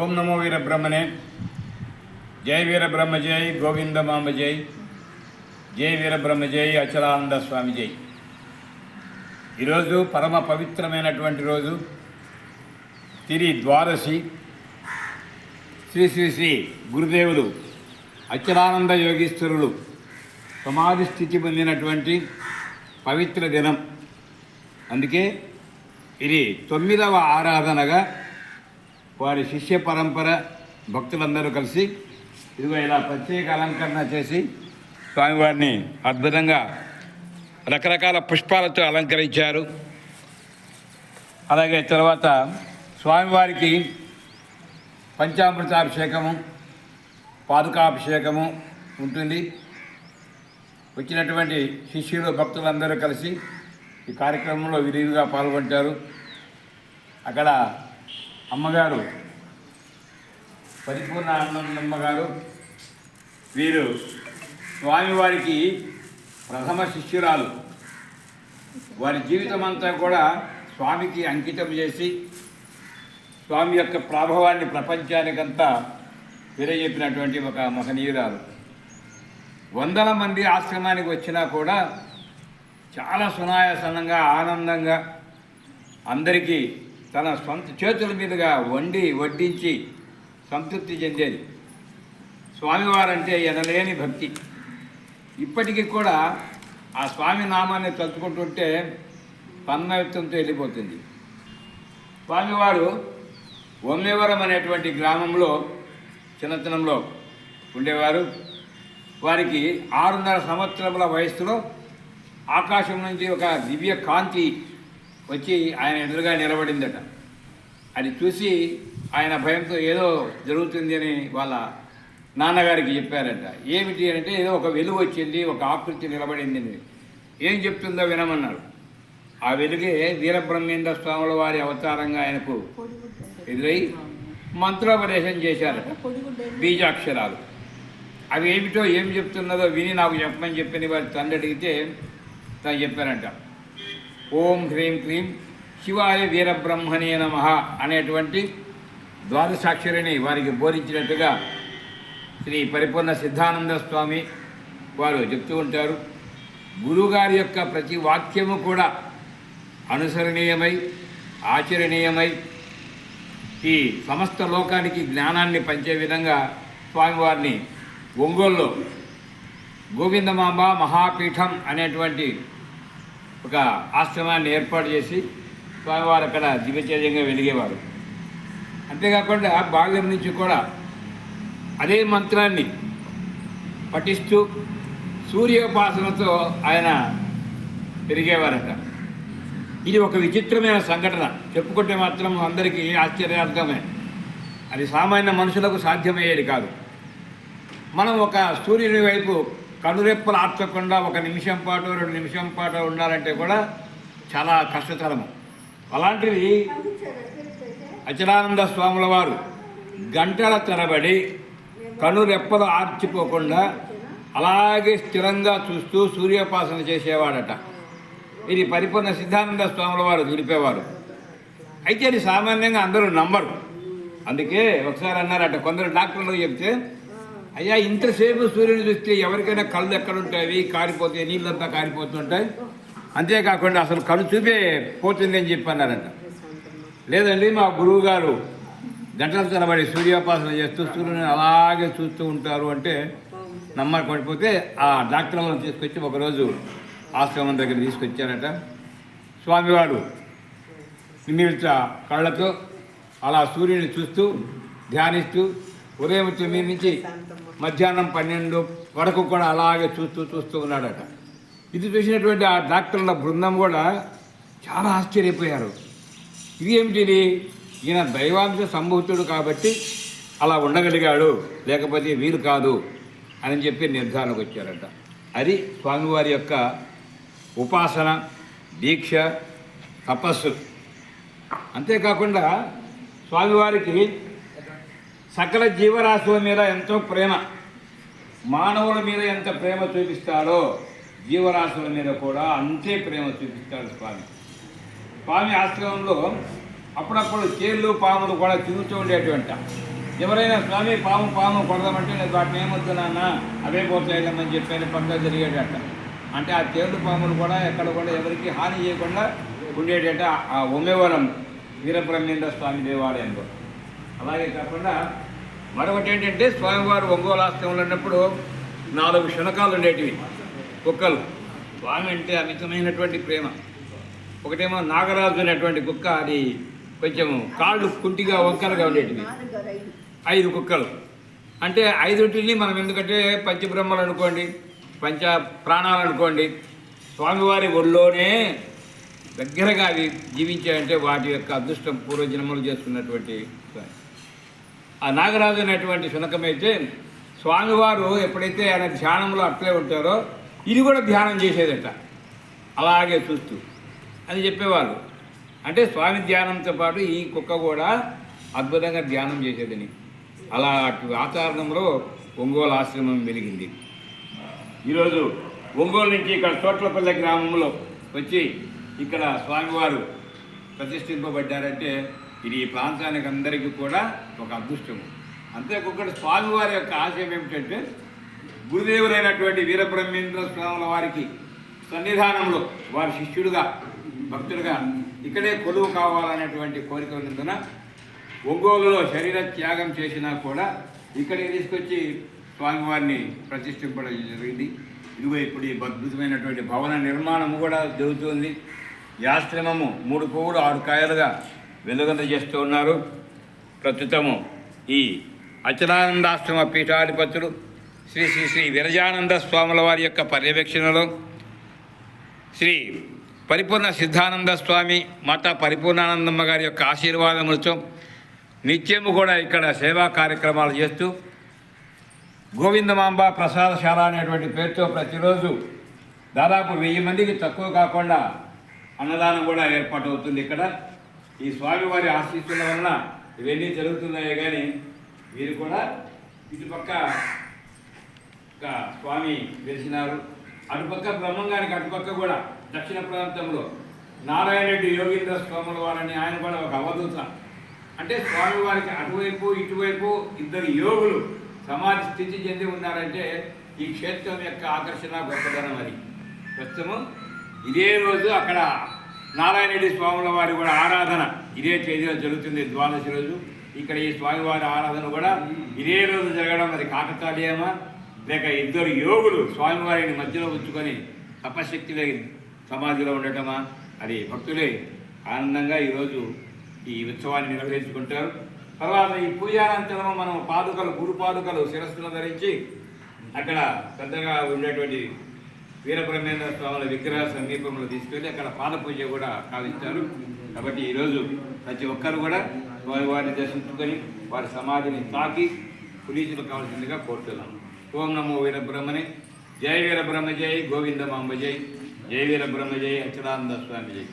ఓం నమో వీర బ్రహ్మనే జై వీరబ్రహ్మ జై గోవిందమాంబ జై. జై వీరబ్రహ్మ జై అచలానంద స్వామి జై. ఈరోజు పరమ పవిత్రమైనటువంటి రోజు. తిరి ద్వాదశి. శ్రీ శ్రీ శ్రీ గురుదేవులు అచలానంద యోగీశ్వరులు సమాధి స్థితి పొందినటువంటి పవిత్ర దినం. అందుకే ఇది తొమ్మిదవ ఆరాధనగా వారి శిష్య పరంపర భక్తులందరూ కలిసి ఇదిగో ఇలా ప్రత్యేక అలంకరణ చేసి స్వామివారిని అద్భుతంగా రకరకాల పుష్పాలతో అలంకరించారు. అలాగే తర్వాత స్వామివారికి పంచామృతాభిషేకము పాదుకాభిషేకము ఉంటుంది. వచ్చినటువంటి శిష్యులు భక్తులందరూ కలిసి ఈ కార్యక్రమంలో విరివిగా పాల్గొంటారు. అక్కడ అమ్మగారు పరిపూర్ణ ఆనందమ్మ గారు వీరు స్వామివారికి ప్రథమ శిష్యురాలు. వారి జీవితం అంతా కూడా స్వామికి అంకితం చేసి స్వామి యొక్క ప్రభావాన్ని ప్రపంచానికంతా విరజెప్పినటువంటి ఒక మహనీయురాలు. వందల మంది ఆశ్రమానికి వచ్చినా కూడా చాలా సునాయాసనంగా ఆనందంగా అందరికీ తన సొంత చేతుల మీదుగా వండి వడ్డించి సంతృప్తి చెందేది. స్వామివారంటే ఎనలేని భక్తి. ఇప్పటికీ కూడా ఆ స్వామి నామాన్ని తలుచుకుంటుంటే తన్మయత్వంతో వెళ్ళిపోతుంది. స్వామివారు ఒమ్మేవరం అనేటువంటి గ్రామంలో చిన్నతనంలో ఉండేవారు. వారికి ఆరున్నర సంవత్సరముల వయస్సులో ఆకాశం నుంచి ఒక దివ్య కాంతి వచ్చి ఆయన ఎదురుగా నిలబడిందట. అది చూసి ఆయన భయంతో ఏదో జరుగుతుంది అని వాళ్ళ నాన్నగారికి చెప్పారట. ఏమిటి అంటే ఏదో ఒక వెలుగు వచ్చింది ఒక ఆకృతి నిలబడింది ఏం చెప్తుందో వినమన్నారు. ఆ వెలుగే వీరబ్రహ్మేంద్ర స్వాముల వారి అవతారంగా ఆయనకు ఎదురై మంత్రోపదేశం చేశారట. బీజాక్షరాలు. అవి ఏమిటో ఏం చెప్తున్నదో విని నాకు చెప్పమని చెప్పని వారి తండ్రి అడిగితే తను చెప్పారంట. ఓం హ్రీం క్లీం శివాయ వీరబ్రహ్మణే నమ అనేటువంటి ద్వాదశాక్షరిని వారికి బోధించినట్టుగా శ్రీ పరిపూర్ణ సిద్ధానంద స్వామి వారు చెప్తూ ఉంటారు. గురువుగారి యొక్క ప్రతి వాక్యము కూడా అనుసరణీయమై ఆచరణీయమై ఈ సమస్త లోకానికి జ్ఞానాన్ని పంచే విధంగా స్వామివారిని ఒంగోలులో గోవిందమాంబ మహాపీఠం అనేటువంటి ఒక ఆశ్రమాన్ని ఏర్పాటు చేసి స్వామివారు అక్కడ దివ్యచర్యంగా వెలిగేవారు. అంతేకాకుండా బాల్యం నుంచి కూడా అదే మంత్రాన్ని పఠిస్తూ సూర్యోపాసనతో ఆయన పెరిగేవారట. ఇది ఒక విచిత్రమైన సంఘటన. చెప్పుకుంటే మాత్రం అందరికీ ఆశ్చర్యార్థమే. అది సామాన్య మనుషులకు సాధ్యమయ్యేది కాదు. మనం ఒక సూర్యుని వైపు కనురెప్పలు ఆర్చకుండా ఒక నిమిషం పాటు రెండు నిమిషం పాటు ఉండాలంటే కూడా చాలా కష్టతరము. అలాంటిది అచలానంద స్వాముల వారు గంటల తరబడి కనురెప్పలు ఆర్చిపోకుండా అలాగే స్థిరంగా చూస్తూ సూర్యోపాసన చేసేవాడట. ఇది పరిపూర్ణ సిద్ధానంద స్వాముల వారు తెలిపేవారు అయితే అది సామాన్యంగా అందరూ నమ్మరు. అందుకే ఒకసారి అన్నారట కొందరు డాక్టర్లు చెప్తే అయ్యా ఇంతసేపు సూర్యుని చూస్తే ఎవరికైనా కళ్ళు ఎక్కడుంటాయి కారిపోతాయి నీళ్ళంతా కారిపోతుంటాయి. అంతేకాకుండా అసలు కళ్ళు చూపే పోతుంది అని చెప్పి అన్నారంట లేదండి మా గురువు గారు గంటల తరబడి సూర్యోపాసన చేస్తూ సూర్యుని అలాగే చూస్తూ ఉంటారు అంటే నమ్మకం పడిపోతే ఆ డాక్టర్లను తీసుకొచ్చి ఒకరోజు ఆశ్రమం దగ్గర తీసుకొచ్చారట. స్వామివారు నిమిల్చ కళ్ళతో అలా సూర్యుని చూస్తూ ధ్యానిస్తూ ఉదయం తొమ్మిది నుంచి మధ్యాహ్నం పన్నెండు వరకు కూడా అలాగే చూస్తూ చూస్తూ ఉన్నాడట. ఇది చూసినటువంటి ఆ డాక్టర్ల బృందం కూడా చాలా ఆశ్చర్యపోయారు. ఇది ఏమిటిది? ఈయన దైవాంశ సంభూతుడు కాబట్టి అలా ఉండగలిగాడు లేకపోతే వీలు కాదు అని చెప్పి నిర్ధారణకు వచ్చారట. అది స్వామివారి యొక్క ఉపాసన దీక్ష తపస్సు. అంతేకాకుండా స్వామివారికి సకల జీవరాశుల మీద ఎంతో ప్రేమ. మానవుల మీద ఎంత ప్రేమ చూపిస్తాడో జీవరాశుల మీద కూడా అంతే ప్రేమ చూపిస్తాడు స్వామి. స్వామి ఆశ్రమంలో అప్పుడప్పుడు చేర్లు పాములు కూడా తిరుగుతూ ఉండేటువంటి ఎవరైనా స్వామి పాము పాము కొడదామంటే నేను వాటిని ఏమొద్దు నాన్న అవే పోతాయిలేమని చెప్పి పనులు జరిగేటట్ట అంటే ఆ తేలు పాములు కూడా ఎక్కడ కూడా ఎవరికి హాని చేయకుండా ఉండేటట్ట ఆ ఉమ్మేవరం వీరబ్రహ్మేంద్ర స్వామి దేవాలయంలో. అలాగే కాకుండా మరొకటి ఏంటంటే స్వామివారు ఒంగోలు ఆశ్రమంలో ఉన్నప్పుడు నాలుగు శునకాలు ఉండేటివి. కుక్కలు. స్వామి అంటే అమితమైనటువంటి ప్రేమ. ఒకటేమో నాగరాజు అనేటువంటి కుక్క అది కొంచెం కాళ్ళు కుంటిగా వంకరగా ఉండేటివి. ఐదు కుక్కలు. అంటే ఐదుటిని మనం ఎందుకంటే పంచబ్రహ్మలు అనుకోండి పంచ ప్రాణాలు అనుకోండి స్వామివారి ఒళ్ళోనే దగ్గరగా అవి జీవించాయంటే వాటి యొక్క అదృష్టం పూర్వజన్మలు చేస్తున్నటువంటి ఆ నాగరాజు అనేటువంటి శునకమైతే స్వామివారు ఎప్పుడైతే ఆయన ధ్యానంలో అట్లే ఉంటారో ఇది కూడా ధ్యానం చేసేదట. అలాగే చూస్తూ. అని చెప్పేవాళ్ళు. అంటే స్వామి ధ్యానంతో పాటు ఈ కుక్క కూడా అద్భుతంగా ధ్యానం చేసేదని. అలా అటు వాతావరణంలో ఒంగోలు ఆశ్రమం వెలిగింది. ఈరోజు ఒంగోలు నుంచి ఇక్కడ తోట్లపల్లె గ్రామంలో వచ్చి ఇక్కడ స్వామివారు ప్రతిష్ఠింపబడ్డారంటే ఇది ఈ ప్రాంతానికి అందరికీ కూడా ఒక అదృష్టము అంతేకొకటి స్వామివారి యొక్క ఆశయం ఏమిటంటే గురుదేవులైనటువంటి వీరబ్రహ్మేంద్ర స్వాముల వారికి సన్నిధానంలో వారి శిష్యుడుగా భక్తుడుగా ఇక్కడే కొలువు కావాలనేటువంటి కోరిక ఉన్నందున ఒంగోలులో శరీర త్యాగం చేసినా కూడా ఇక్కడికి తీసుకొచ్చి స్వామివారిని ప్రతిష్ఠింపడం జరిగింది. ఇదిగో ఇప్పుడు ఈ అద్భుతమైనటువంటి భవన నిర్మాణము కూడా జరుగుతుంది. ఈ ఆశ్రమము మూడు పువ్వులు ఆరు కాయలుగా వెలుగంత చేస్తూ ఉన్నారు. ప్రస్తుతము ఈ అచలానందాశ్రమ పీఠాధిపతులు శ్రీ శ్రీ శ్రీ విరజానంద స్వాముల వారి యొక్క పర్యవేక్షణలో శ్రీ పరిపూర్ణ సిద్ధానంద స్వామి మాతా పరిపూర్ణానందమ్మ గారి యొక్క ఆశీర్వాదములతో నిత్యము కూడా ఇక్కడ సేవా కార్యక్రమాలు చేస్తూ గోవిందమాంబ ప్రసాదశాల అనేటువంటి పేరుతో ప్రతిరోజు దాదాపు వెయ్యి మందికి తక్కువ కాకుండా అన్నదానం కూడా ఏర్పాటు అవుతుంది ఇక్కడ. ఈ స్వామివారి ఆశీస్సుల వలన ఇవన్నీ జరుగుతున్నాయే కానీ వీరు కూడా ఇటుపక్క ఒక స్వామి వెలిసినారు అటుపక్క బ్రహ్మంగానికి అటుపక్క కూడా దక్షిణ ప్రాంతంలో నారాయణ రెడ్డి యోగేంద్ర స్వాముల వారని ఆయన కూడా ఒక అవధూత. అంటే స్వామివారికి అటువైపు ఇటువైపు ఇద్దరు యోగులు సమాధి స్థితి చెంది ఉన్నారంటే ఈ క్షేత్రం యొక్క ఆకర్షణ గొప్పదనం అది. ప్రస్తుతం ఇదే రోజు అక్కడ నారాయణ స్వాముల వారి కూడా ఆరాధన ఇదే తేదీలో జరుగుతుంది ద్వాదశి రోజు. ఇక్కడ ఈ స్వామివారి ఆరాధన కూడా ఇదే రోజు జరగడం అది కాకతాళీయమా? లేక ఇద్దరు యోగులు స్వామివారిని మధ్యలో ఉంచుకొని తపశక్తిలో సమాధిలో ఉండటమా? అది భక్తులే ఆనందంగా ఈరోజు ఈ ఉత్సవాన్ని నిర్వహించుకుంటారు. తర్వాత ఈ పూజానంతరం మనం పాదుకలు గురు పాదుకలు శిరస్సులో ధరించి అక్కడ పెద్దగా ఉండేటువంటి వీరబ్రహ్మేంద్ర స్వాముల విగ్రహ సమీపంలో తీసుకెళ్ళి అక్కడ పాద పూజ కూడా కావిస్తారు. కాబట్టి ఈరోజు ప్రతి ఒక్కరు కూడా వారి వారిని దర్శించుకొని వారి సమాధిని తాకి పులీసులు కావాల్సిందిగా కోరుతున్నాం. ఓం నమో వీరబ్రహ్మని. జయ వీరబ్రహ్మ జయ గోవిందమాంబ జయ జయ వీరబ్రహ్మ జయ అచ్చడానంద స్వామి జయ